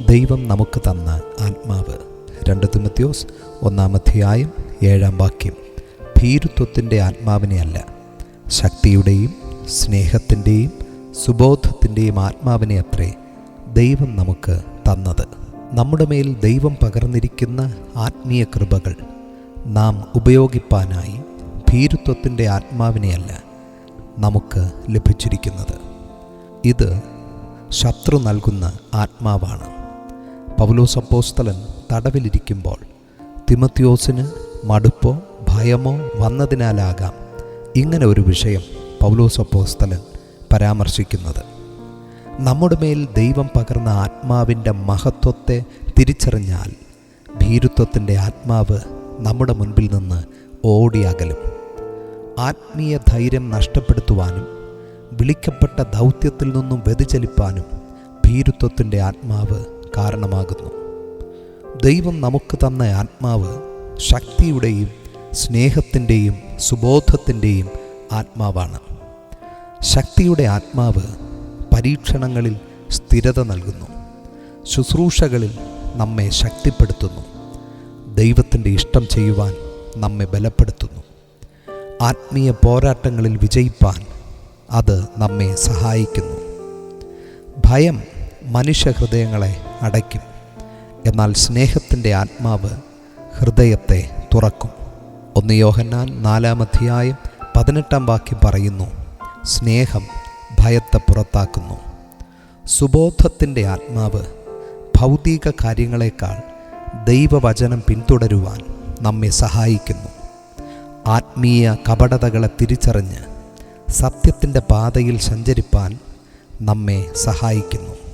ദൈവം നമുക്ക് തന്ന ആത്മാവ്. രണ്ട് തിമത്യോസ് ഒന്നാം അധ്യായം ഏഴാം വാക്യം. ഭീരുത്വത്തിന്റെ ആത്മാവിനെയല്ല ശക്തിയുടെയും സ്നേഹത്തിന്റെയും സുബോധത്തിന്റെയും ആത്മാവിനെ അത്രേ ദൈവം നമുക്ക് തന്നത്. നമ്മുടെ മേൽ ദൈവം പകർന്നിരിക്കുന്ന ആത്മീയ കൃപകൾ നാം ഉപയോഗിപ്പാനായി ഭീരുത്വത്തിന്റെ ആത്മാവിനെയല്ല നമുക്ക് ലഭിച്ചിരിക്കുന്നത്. ഇത് ശത്രു നൽകുന്ന ആത്മാവാണ്. പൗലോസ് അപ്പോസ്തലൻ തടവിലിരിക്കുമ്പോൾ തിമത്യോസിന് മടുപ്പോ ഭയമോ വന്നതിനാലാകാം ഇങ്ങനെ ഒരു വിഷയം പൗലോസ് അപ്പോസ്തലൻ പരാമർശിക്കുന്നത്. നമ്മുടെ മേൽ ദൈവം പകർന്ന ആത്മാവിന്റെ മഹത്വത്തെ തിരിച്ചറിഞ്ഞാൽ ഭീരുത്വത്തിന്റെ ആത്മാവ് നമ്മുടെ മുൻപിൽ നിന്ന് ഓടിയകലും. ആത്മീയ ധൈര്യം നഷ്ടപ്പെടുത്തുവാനും വിളിക്കപ്പെട്ട ദൗത്യത്തിൽ നിന്നും വ്യതിചലിപ്പാനും ഭീരുത്വത്തിന്റെ ആത്മാവ് കാരണമാകുന്നു. ദൈവം നമുക്ക് തന്ന ആത്മാവ് ശക്തിയുടെയും സ്നേഹത്തിന്റെയും സുബോധത്തിന്റെയും ആത്മാവാണ്. ശക്തിയുടെ ആത്മാവ് പരീക്ഷണങ്ങളിൽ സ്ഥിരത നൽകുന്നു. ശുശ്രൂഷകളിൽ നമ്മെ ശക്തിപ്പെടുത്തുന്നു. ദൈവത്തിന്റെ ഇഷ്ടം ചെയ്യുവാൻ നമ്മെ ബലപ്പെടുത്തുന്നു. ആത്മീയ പോരാട്ടങ്ങളിൽ വിജയിപ്പാൻ അത് നമ്മെ സഹായിക്കുന്നു. ഭയം മനുഷ്യഹൃദയങ്ങളെ അടയ്ക്കും. എന്നാൽ സ്നേഹത്തിന്റെ ആത്മാവ് ഹൃദയത്തെ തുറക്കും. ഒന്ന് യോഹന്നാൻ നാലാമധ്യായം പതിനെട്ടാം വാക്യം പറയുന്നു സ്നേഹം ഭയത്തെ പുറത്താക്കുന്നു. സുബോധത്തിന്റെ ആത്മാവ് ഭൗതിക കാര്യങ്ങളെക്കാൾ ദൈവവചനം പിന്തുടരുവാൻ നമ്മെ സഹായിക്കുന്നു. ആത്മീയ കപടതകളെ തിരിച്ചറിഞ്ഞ് സത്യത്തിന്റെ പാതയിൽ സഞ്ചരിപ്പാൻ നമ്മെ സഹായിക്കുന്നു.